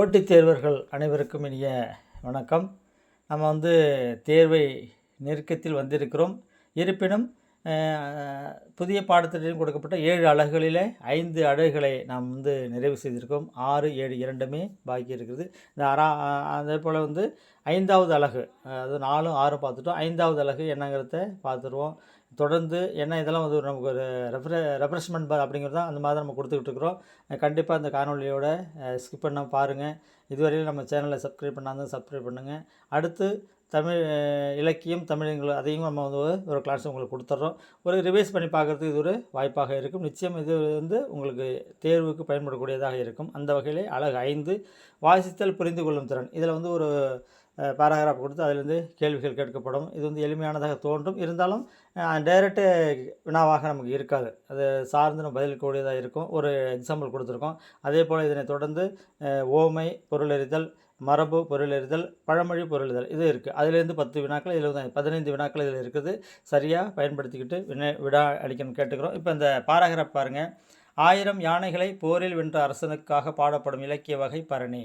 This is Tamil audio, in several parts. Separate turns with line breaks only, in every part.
போட்டித் தேர்வர்கள் அனைவருக்கும் இனிய வணக்கம். நம்ம வந்து தேர்வை நெருக்கத்தில் வந்திருக்கிறோம். இருப்பினும் புதிய பாடத்திட்டம் கொடுக்கப்பட்ட ஏழு அலகுகளிலே ஐந்து அலகுகளை நாம் வந்து நிறைவு செய்திருக்கோம். ஆறு ஏழு இரண்டுமே பாக்கி இருக்குது. இந்த அரா அதே போல் வந்து ஐந்தாவது அலகு அதாவது அது நாலும் ஆறு பார்த்துட்டோம். ஐந்தாவது அலகு என்னங்கிறத பார்த்துருவோம். தொடர்ந்து ஏன்னா இதெல்லாம் வந்து ஒரு நமக்கு ஒரு ரெஃப்ர ரெஃப்ரெஷ்மெண்ட் அப்படிங்கிறது தான் அந்த மாதிரி தான் நம்ம கொடுத்துக்கிட்டு இருக்கிறோம். கண்டிப்பாக இந்த காணொலியோட ஸ்கிப் பண்ண பாருங்கள் இதுவரையும் நம்ம சேனலை சப்ஸ்கிரைப் பண்ணாங்க சப்ஸ்கிரைப் பண்ணுங்கள் அடுத்து தமிழ் இலக்கியம் தமிழ் அதையும் நம்ம வந்து ஒரு கிளாஸ் உங்களுக்கு கொடுத்துட்றோம் ஒரு ரிவைஸ் பண்ணி பார்க்குறதுக்கு இது ஒரு வாய்ப்பாக இருக்கும். நிச்சயம் இது வந்து உங்களுக்கு தேர்வுக்கு பயன்படக்கூடியதாக இருக்கும். அந்த வகையிலே அழகு ஐந்து வாசித்தல் புரிந்து கொள்ளும் திறன். இதில் வந்து ஒரு பேராகிராஃப் கொடுத்து அதிலிருந்து கேள்விகள் கேட்கப்படும். இது வந்து எளிமையானதாக தோன்றும். இருந்தாலும் டைரக்டு வினாவாக நமக்கு இருக்காது. அது சார்ந்து நம்ம பதிலளிக்கக்கூடியதாக இருக்கும். ஒரு எக்ஸாம்பிள் கொடுத்துருக்கோம். அதே போல் இதனை தொடர்ந்து ஓமை பொருளறிதல் மரபு பொருளறிதல் பழமொழி பொருளறிதல் இது இருக்குது அதிலேருந்து பத்து வினாக்கள் இதில் வந்து பதினைந்து வினாக்கள் இதில் இருக்குது. சரியாக பயன்படுத்திக்கிட்டு வினை விடா அளிக்கணும்னு கேட்டுக்கிறோம். இப்போ இந்த பாராகிராஃப் பாருங்கள் ஆயிரம் யானைகளை போரில் வென்ற அரசனுக்காக பாடப்படும் இலக்கிய வகை பரணி.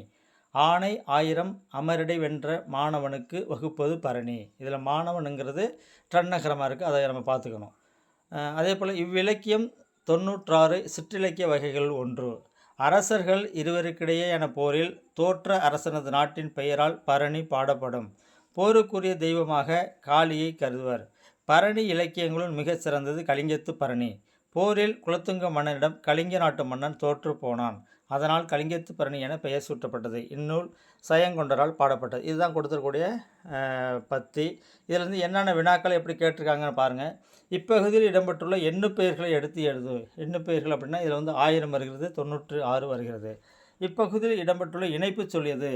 ஆணை ஆயிரம் அமரடை வென்ற மாணவனுக்கு வகுப்பது பரணி. இதில் மாணவனுங்கிறது ட்ரன்னகரமாக இருக்குது அதை நம்ம பார்த்துக்கணும். அதே போல் இவ்விலக்கியம் தொன்னூற்றாறு சிற்றிலக்கிய வகைகள் ஒன்று. அரசர்கள் இருவருக்கிடையேயான போரில் தோற்ற அரசனது நாட்டின் பெயரால் பரணி பாடப்படும். போருக்குரிய தெய்வமாக காளியை கருதுவர். பரணி இலக்கியங்களுள் மிகச் சிறந்தது கலிங்கத்து பரணி. போரில் குலத்துங்க மன்னனிடம் கலிங்க நாட்டு மன்னன் தோற்று போனான். அதனால் கலிங்கத்து பரணி என பெயர் சூட்டப்பட்டது. இந்நூல் சயங்கொண்டரால் பாடப்பட்டது. இதுதான் கொடுத்துருக்கூடிய பத்தி. இதிலிருந்து என்னென்ன வினாக்கள் எப்படி கேட்டிருக்காங்கன்னு பாருங்கள் இப்பகுதியில் இடம்பெற்றுள்ள எண்ணு பெயர்களை எடுத்து எழுது. எண்ணு பெயர்கள் அப்படின்னா இதில் வந்து ஆயிரம் வருகிறது தொண்ணூற்று ஆறு வருகிறது. இப்பகுதியில் இடம்பெற்றுள்ள இணைப்பு சொல் எது?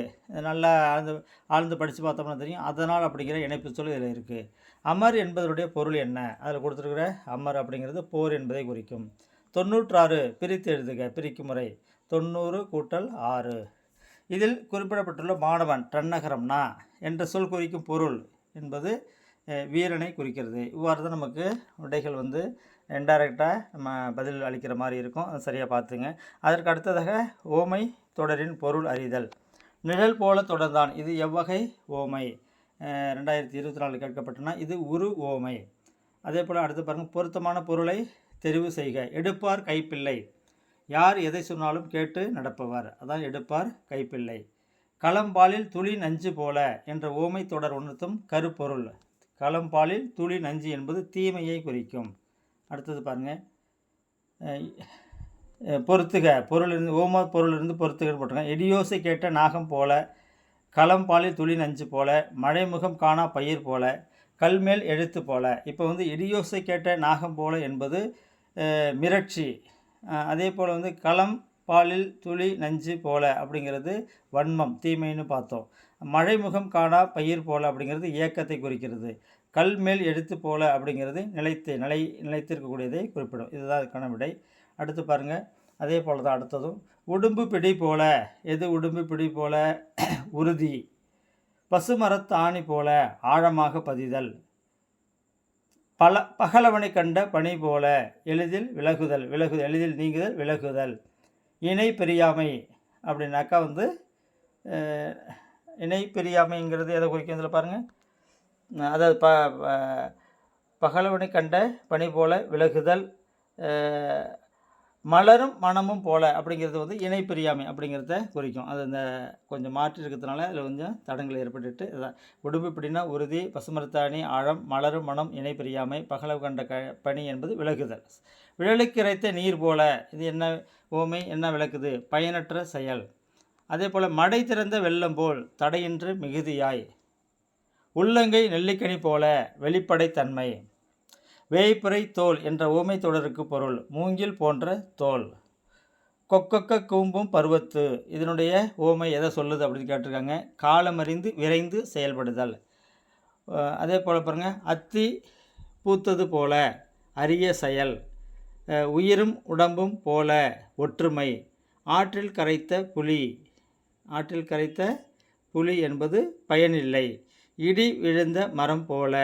நல்லா ஆழ்ந்து ஆழ்ந்து படித்து பார்த்தோம்னா தெரியும். அதனால் அப்படிங்கிற இணைப்பு சொல் இதில் இருக்குது அமர் என்பதனுடைய பொருள் என்ன? அதில் கொடுத்துருக்கிற அமர் அப்படிங்கிறது போர் என்பதை குறிக்கும். தொண்ணூற்றாறு பிரித்து எழுதுக பிரிக்கும் முறை. தொண்ணூறு கூட்டல் ஆறு. இதில் குறிப்பிடப்பட்டுள்ள மாணவன் டன்னகரம்னா என்ற சொல் குறிக்கும் பொருள் என்பது வீரனை குறிக்கிறது. இவ்வாறு தான் நமக்கு விடைகள் வந்து இன்டைரக்டாக நம்ம பதில் அளிக்கிற மாதிரி இருக்கும். அதை சரியாக பார்த்துங்க. அதற்கு அடுத்ததாக ஓமை தொடரின் பொருள் அறிதல். நிழல் போல தொடர்ந்தான். இது எவ்வகை ஓமை? ரெண்டாயிரத்தி இருபத்தி நாலு கேட்கப்பட்டனா. இது உரு ஓமை. அதே போல் அடுத்து பாருங்கள் பொருத்தமான பொருளை தெரிவு செய்க. எடுப்பார் கைப்பிள்ளை. யார் எதை சொன்னாலும் கேட்டு நடப்பவர். அதான் எடுப்பார் கைப்பிள்ளை. களம்பாலில் துளி நஞ்சு போல என்ற ஓமை தொடர் உணர்த்தும் கருப்பொருள். களம்பாலில் துளி நஞ்சு என்பது தீமையை குறிக்கும். அடுத்தது பாருங்க. பொறுத்துக. பொருளிருந்து ஓம பொருளிலிருந்து பொறுத்துகன்னு போட்டிருக்காங்க. இடியோசை கேட்ட நாகம் போல களம்பாலில் துளி நஞ்சு போல மழைமுகம் காணா பயிர் போல கல்மேல் எழுத்து போல. இப்போ வந்து இடியோசை கேட்ட நாகம் போல என்பது மிரட்சி. அதே போல் வந்து களம் பாலில் துளி நஞ்சு போல அப்படிங்கிறது வன்மம் தீமைன்னு பார்த்தோம். மழைமுகம் காணா பயிர் போல அப்படிங்கிறது ஏக்கத்தை குறிக்கிறது. கல் மேல் எழுத்து போல அப்படிங்கிறது நிலைத்து நிலை நிலைத்திருக்கக்கூடியதை குறிப்பிடும். இதுதான் அதுக்கான விடை. அடுத்து பாருங்கள் அதே போல் தான் அடுத்ததும். உடும்பு பிடி போல. எது உடும்பு பிடி போல? உறுதி. பசுமரத்தாணி போல. ஆழமாக பதிதல். பல பகலவனை கண்ட பனி போல எளிதில் விலகுதல் விலகுதல் எளிதில் நீங்குதல் விலகுதல். இணை பெரியாமை அப்படின்னாக்கா வந்து இணை பெரியாமைங்கிறது எதை குறிக்கும் இதில் பாருங்கள் அதாவது ப ப- பகலவனை கண்ட பனி போல விலகுதல் மலரும் மனமும் போல அப்படிங்கிறது வந்து இணை பிரியாமை அப்படிங்கிறத குறிக்கும். அது இந்த கொஞ்சம் மாற்றி இருக்கிறதுனால அதில் கொஞ்சம் தடங்கள் ஏற்பட்டுட்டு இதான் உடும்பு இப்படின்னா உறுதி பசுமரத்தாணி ஆழம் மலரும் மனம் இணை பிரியாமை பகலவு கண்ட க பனி என்பது விலகுதல். விழலுக்கு இறைத்த நீர் போல இது என்ன ஓமை என்ன விளக்குது? பயனற்ற செயல். அதே போல் மடை திறந்த வெள்ளம் போல் தடையின்றி மிகுதியாய். உள்ளங்கை நெல்லிக்கனி போல வெளிப்படைத்தன்மை வேய்ப்புரை தோல் என்ற ஊமை தொடருக்கு பொருள் மூங்கில் போன்ற தோல். கொக்கொக்க கூம்பும் பருவத்து இதனுடைய ஓமை எதை சொல்லுது அப்படின்னு கேட்டிருக்காங்க. காலமறிந்து விரைந்து செயல்படுதல். அதே போல் பாருங்கள் அத்தி பூத்தது போல அரிய செயல். உயிரும் உடம்பும் போல ஒற்றுமை. ஆற்றில் கரைத்த புலி ஆற்றில் கரைத்த புலி என்பது பயனில்லை. இடி விழுந்த மரம் போல.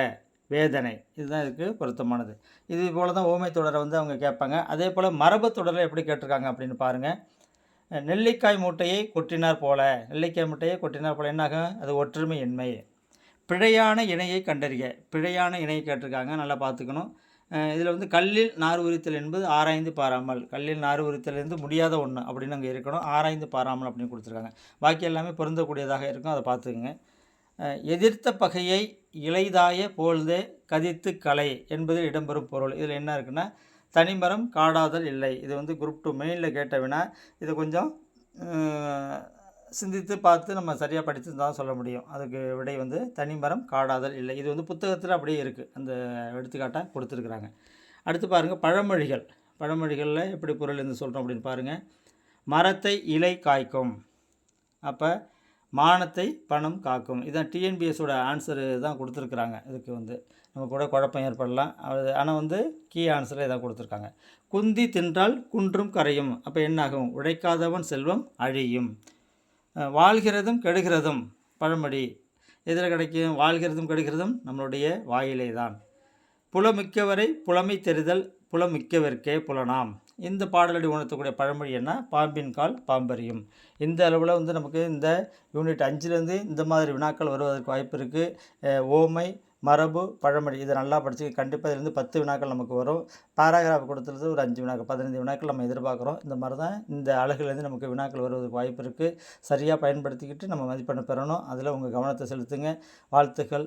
வேதனை. இதுதான் இதுக்கு பொருத்தமானது. இது போல தான் ஓமை தொடரை வந்து அவங்க கேட்பாங்க. அதே போல் மரபு தொடரை எப்படி கேட்டிருக்காங்க அப்படின்னு பாருங்கள் நெல்லிக்காய் மூட்டையை கொட்டினார் போல. நெல்லிக்காய் மூட்டையை கொட்டினார் போல. என்னாகும்? அது ஒற்றுமை என்மை பிழையான இணையை கண்டறிய பிழையான இணையை கேட்டிருக்காங்க. நல்லா பார்த்துக்கணும். இதில் வந்து கல்லில் நார் உரித்தல் என்பது ஆராய்ந்து பாராமல். கல்லில் நார் உரித்தல் இருந்து முடியாத ஒன்று அப்படின்னு அங்கே இருக்கணும். ஆராய்ந்து பாராமல் அப்படின்னு கொடுத்துருக்காங்க. பாக்கி எல்லாமே பொருந்தக்கூடியதாக இருக்கும். அதை பார்த்துக்குங்க. எதிர்த்த பகையை இலைதாய போழ்தே கதித்து கலை என்பது இடம்பெறும் பொருள். இதில் என்ன இருக்குன்னா தனிமரம் காடாதல் இல்லை. இது வந்து குரூப் டூ மெயினில் கேட்ட வினா. கொஞ்சம் சிந்தித்து பார்த்து நம்ம சரியாக படித்து தான் சொல்ல முடியும். அதுக்கு விடை வந்து தனிமரம் காடாதல் இல்லை. இது வந்து புத்தகத்தில் அப்படியே இருக்குது அந்த எடுத்துக்காட்டாக கொடுத்துருக்குறாங்க. அடுத்து பாருங்கள் பழமொழிகள். பழமொழிகளில் எப்படி பொருள் இருந்து சொல்கிறோம் அப்படின்னு பாருங்கள் மரத்தை இலை காய்க்கும். அப்போ மானத்தை பணம் காக்கும். இதான் டிஎன்பிஎஸோட ஆன்சரு தான் கொடுத்துருக்குறாங்க. இதுக்கு வந்து நம்ம கூட குழப்பம் ஏற்படலாம். அது ஆனால் வந்து கீ ஆன்சரில் இதான் கொடுத்துருக்காங்க. குந்தி தின்றால் குன்றும் கரையும். அப்போ என்னாகும்? உழைக்காதவன் செல்வம் அழியும். வாழ்கிறதும் கெடுகிறதும் பழமொழி. எதில் கிடைக்கும்? வாழ்கிறதும் கெடுகிறதும் நம்மளுடைய வாயிலே தான். புலமிக்கவரை புலமை தெரிதல் புலமிக்கவர்க்கே புலனாம். இந்த பாடலடி உணர்த்தக்கூடிய பழமொழி என்ன? பாம்பின் கால் பாம்பறியும். இந்த அளவில் வந்து நமக்கு இந்த யூனிட் அஞ்சுலேருந்து இந்த மாதிரி வினாக்கள் வருவதற்கு வாய்ப்பு இருக்குது ஓமை மரபு பழமொழி இதை நல்லா படித்து கண்டிப்பாக இதுலேருந்து பத்து வினாக்கள் நமக்கு வரும். பேராகிராஃப் கொடுத்துறது ஒரு அஞ்சு வினாக்கள் பதினைந்து வினாக்கள் நம்ம எதிர்பார்க்குறோம். இந்த மாதிரி தான் இந்த அழகுலேருந்து நமக்கு வினாக்கள் வருவதற்கு வாய்ப்பு இருக்குது சரியாக பயன்படுத்திக்கிட்டு நம்ம மதிப்பெண்ணை பெறணும். அதில் உங்கள் கவனத்தை செலுத்துங்க. வாழ்த்துக்கள்.